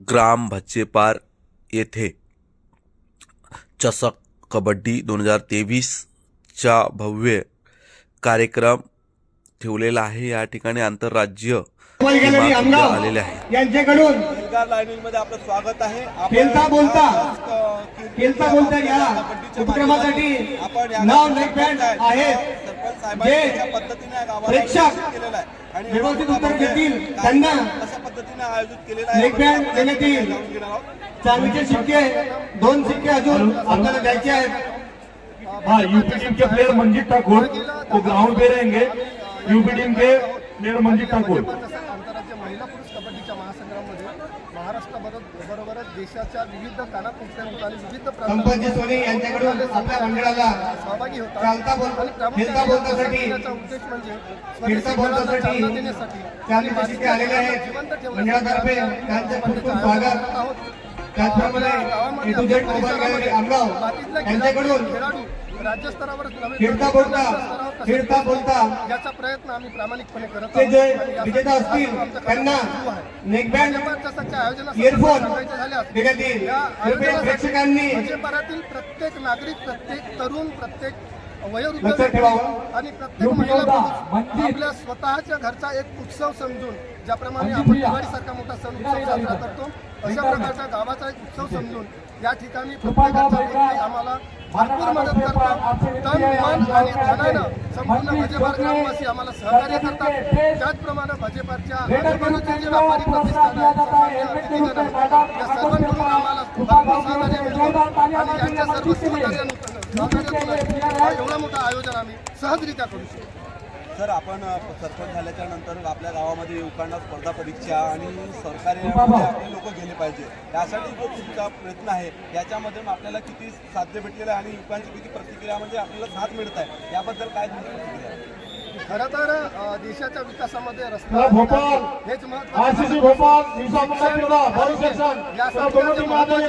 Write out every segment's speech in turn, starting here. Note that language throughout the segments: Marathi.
ग्राम भच्चेपार येथे चषक कबड्डी दोन हजार तेवीसचा भव्य कार्यक्रम ठेवलेला आहे. या ठिकाणी आंतरराज्य आलेले आहेत यांच्याकडून मध्ये आपलं स्वागत आहे. खेळता बोलता खेळता बोलता या कबड्डीच्या उपक्रमासाठी आपण नाव लेख बँड सरपंच प्रेक्षक आयोजित केलेलं आहे. आणि व्यवस्थित उत्तर देतील, कार्यक्रम त्यांना देण्यात येईल. चांदीचे शिक्के दोन शिक्के अजून आपल्याला द्यायचे आहेत. हाँ यूपी टीम के प्लेयर मंजीत ठाकुर वो ग्राउंड पे रहेंगे. यूपी टीम के प्लेयर मंजीत ठाकुर. महाराष्ट्राबरोबर बरोबरच देशाच्या विविध कानाकोपऱ्यातून आणि विविध संपतजी सोनी यांच्याकडून आपल्या मंडळाला सहभागी चालता बोल- प्रामुख्याने खेळता बोलतासाठी- उद्देश म्हणजे खेळाला बोलतासाठी चालना देण्यासाठी. चांदीचे शिक्के आलेले आहेत. मंडळातर्फे त्यांचे खूप खूप आयोजन स्वागत आहोत. त्याचप्रमाणे झेड मोबाईल यांच्याकडून राज्यस्तरावर बोलता खेळता बोलता याचा प्रयत्न आम्ही प्रामाणिकपणे करत ते जे विजेता असतील त्यांना. नेकबँड इयरफोन देण्यात येईल प्रेक्षकांनी भाजपातील प्रत्येक नागरिक प्रत्येक तरुण प्रत्येक वयोवृद्ध. आणि प्रत्येक महिला आपल्या स्वतःच्या घरचा एक उत्सव समजून ज्याप्रमाणे आपण दिवाळी सारखा मोठा सण उत्सव साजरा करतो अशा प्रकारच्या गावाचा एक उत्सव समजून या ठिकाणी प्रत्येकाचा आम्हाला भरपूर मदत करतात. तन मन आणि धनानं संपूर्ण भाजपार ग्रामवासी आम्हाला सहकार्य करतात. त्याचप्रमाणे भाजपाच्या आजूबाजूचे जे व्यापारी प्रतिष्ठान आहेत सामान्य अतिथीगण आहेत या सर्वांकडून आम्हाला भरपूर सहकार्य मिळतं. आणि यांच्या सर्व सहकार्यानुसार एवढा मोठा आयोजन आम्ही सहजरित्या करू शकतो. सर आपण सरपंच झाल्याच्यानंतर आपल्या गावामध्ये युवकांना स्पर्धा परीक्षा आणि सरकारी आपले लोक गेले पाहिजे. त्यासाठी जो तुमचा प्रयत्न आहे याच्यामध्ये मग आपल्याला किती साध्य भेटलेलं आहे आणि युवकांची किती प्रतिक्रिया म्हणजे आपल्याला साथ मिळत आहे याबद्दल काय तुमची प्रतिक्रिया आहे? खरं तर देशाच्या विकासामध्ये रस्ता हेच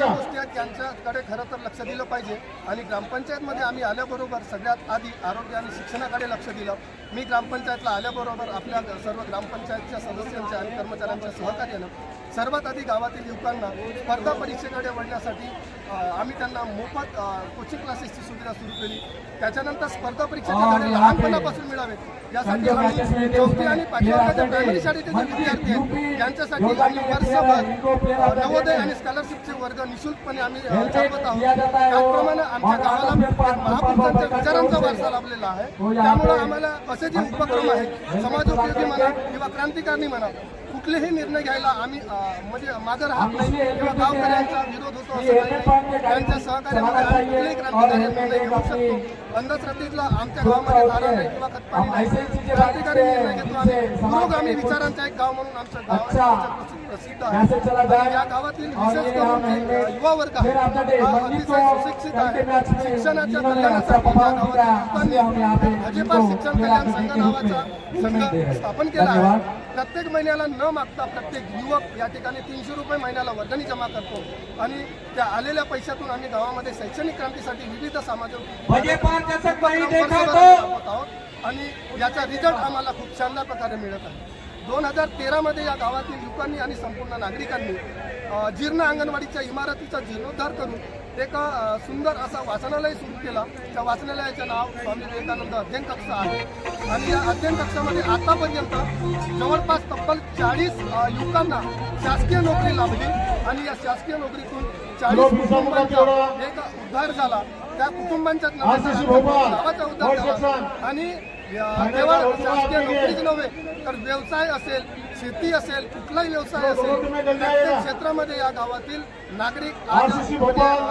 गोष्टी आहेत त्यांच्याकडे खरं तर लक्ष दिलं पाहिजे. आणि ग्रामपंचायतमध्ये आम्ही आल्याबरोबर सगळ्यात आधी आरोग्य आणि शिक्षणाकडे लक्ष दिलं. मी ग्रामपंचायतला आल्याबरोबर आपल्या सर्व ग्रामपंचायतच्या सदस्यांच्या आणि कर्मचाऱ्यांच्या सहकार्यानं सर्वात आधी गावातील युवकांना स्पर्धा परीक्षेकडे वळण्यासाठी आम्ही त्यांना मोफत कोचिंग क्लासेसची सुविधा सुरू केली. त्याच्यानंतर स्पर्धा परीक्षेचे धडे लहानपणापासून मिळावेत. यासाठी आम्ही चौथी आणि पाचव्या वर्गाच्या प्रायमरी शाळेचे जे विद्यार्थी आहेत त्यांच्यासाठी आम्ही वर्षभर नवोदय आणि स्कॉलरशिपचे वर्ग निशुल्कपणे आम्ही अ, चालवत आहोत. त्याचप्रमाणे आमच्या गावाला महापुरुषांच्या विचारांचा वारसा लाभलेला आहे. त्यामुळे आम्हाला असे जे उपक्रम आहेत समाजोपयोगी म्हणा किंवा क्रांतिकारणी म्हणा कुठलेही निर्णय घ्यायला आम्ही म्हणजे मागं राहत नाही. किंवा गावकऱ्यांचा विरोध होतो त्यांच्या सहकार्यामध्ये क्रांतिकारी शकतो. अंधश्रद्धेतला आमच्या गावामध्ये धारा नाही किंवा खतपाणी नाही. क्रांतिकारी निर्णय घेतो आम्ही. पुरोगामी विचारांचा एक गाव म्हणून आमचं गाव आमचं प्रसिद्ध आहे. या गावातील विशेष करून युवा वर्ग आहे हा अतिशय सुशिक्षित आहे. शिक्षणाच्या कल्याणासाठी या गावातील युवकांनी भाजपा शिक्षण कल्याण संघ नावाचा संघ स्थापन केला आहे. प्रत्येक महिन्याला न मागता प्रत्येक युवक या ठिकाणी तीनशे रुपये महिन्याला वर्गणी जमा करतो. आणि त्या आलेल्या पैशातून आम्ही गावामध्ये शैक्षणिक क्रांतीसाठी विविध सामाजिक आहोत. आणि याचा रिझल्ट आम्हाला खूप शानदार प्रकारे मिळत आहे. दोन हजार तेरामध्ये या गावातील युवकांनी आणि संपूर्ण नागरिकांनी जीर्ण अंगणवाडीच्या इमारतीचा जीर्णोद्धार करून एक सुंदर असा वाचनालय सुरू केला. त्या वाचनालयाचं नाव स्वामी विवेकानंद अध्ययन कक्ष आहे. आणि या अध्ययन कक्षामध्ये आतापर्यंत जवळपास तब्बल चाळीस युवकांना शासकीय नोकरी लाभली आणि या शासकीय नोकरीतून चाळीस कुटुंबांचा एक उद्धार झाला. त्या कुटुंबांच्या नावाचा उद्धार झाला. आणि या- केवळ शासकीय नोकरीच नव्हे तर व्यवसाय असेल शेती असेल कुठलाही व्यवसाय असेल प्रत्येक क्षेत्रामध्ये या गावातील नागरिक आज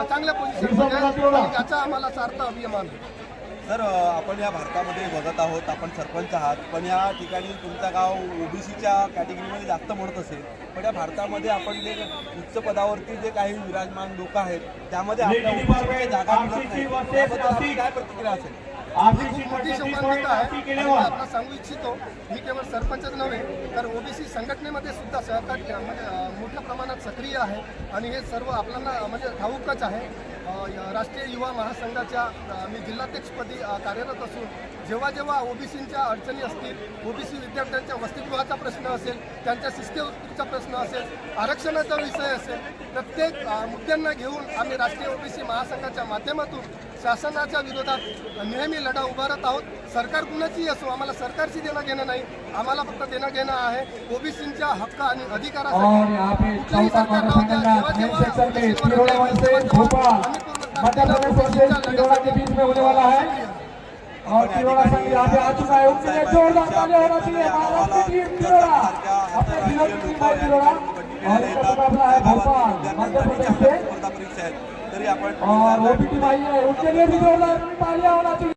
चांगल्या पोझिशनमध्ये आहेत. आणि याचा आम्हाला सार्थ अभिमान आहे. सर आपण या भारतामध्ये बघत आहोत आपण सरपंच आहात. पण या ठिकाणी तुमचं गाव ओबीसीच्या कॅटेगरीमध्ये जास्त म्हणत असेल. पण या भारतामध्ये आपण जे उच्च पदावरती जे काही विराजमान लोक आहेत त्यामध्ये आपल्या जागा मिळत नाही. त्याबद्दल आपली काय प्रतिक्रिया असेल? ही खूप मोठी आहे सोय आणि केल्यावर. मी आपला सांगू इच्छितो मी केवळ सरपंचच नव्हे तर ओबीसी संघटनेमध्ये सुद्धा सहकार्य म्हणजे मोठ्या प्रमाणात सक्रिय आहे. आणि हे सर्व आपल्याला म्हणजे ठाऊकच आहे. राष्ट्रीय युवा महासंघाच्या मी जिल्हाध्यक्षपदी कार्यरत असून जेव्हा जेव्हा ओबीसींच्या अडचणी असतील ओबीसी विद्यार्थ्यांच्या वसतिगृहाचा प्रश्न असेल त्यांच्या शिष्यवृत्तीचा प्रश्न असेल आरक्षणाचा विषय असेल प्रत्येक मुद्द्यांना घेऊन आम्ही राष्ट्रीय ओबीसी महासंघाच्या माध्यमातून शासनाच्या विरोधात नेहमी लढा उभारत आहोत सरकार कुणाचीही असो आम्हाला सरकारशी देणं घेणं नाही आम्हाला फक्त देणं घेणं आहे ओबीसींच्या हक्क आणि और अधिकारासाठी यहाँ पे कुठल्याही चौथा सरकार राहू है और तिरोड़ा संघ यहाँ पे आ चुका है उनके लिए जोरदार तालियां होना चाहिए महाराष्ट्र की टीम तिरोड़ा अपने जिलों की टीम है तिरोड़ा और इसका मुकाबला है भोपाल मध्य प्रदेश से स्पर्धा परीक्षा आहेत तरी आपण और वो भी टीम आई है उनके लिए भी जोरदार तालियां होना चाहिए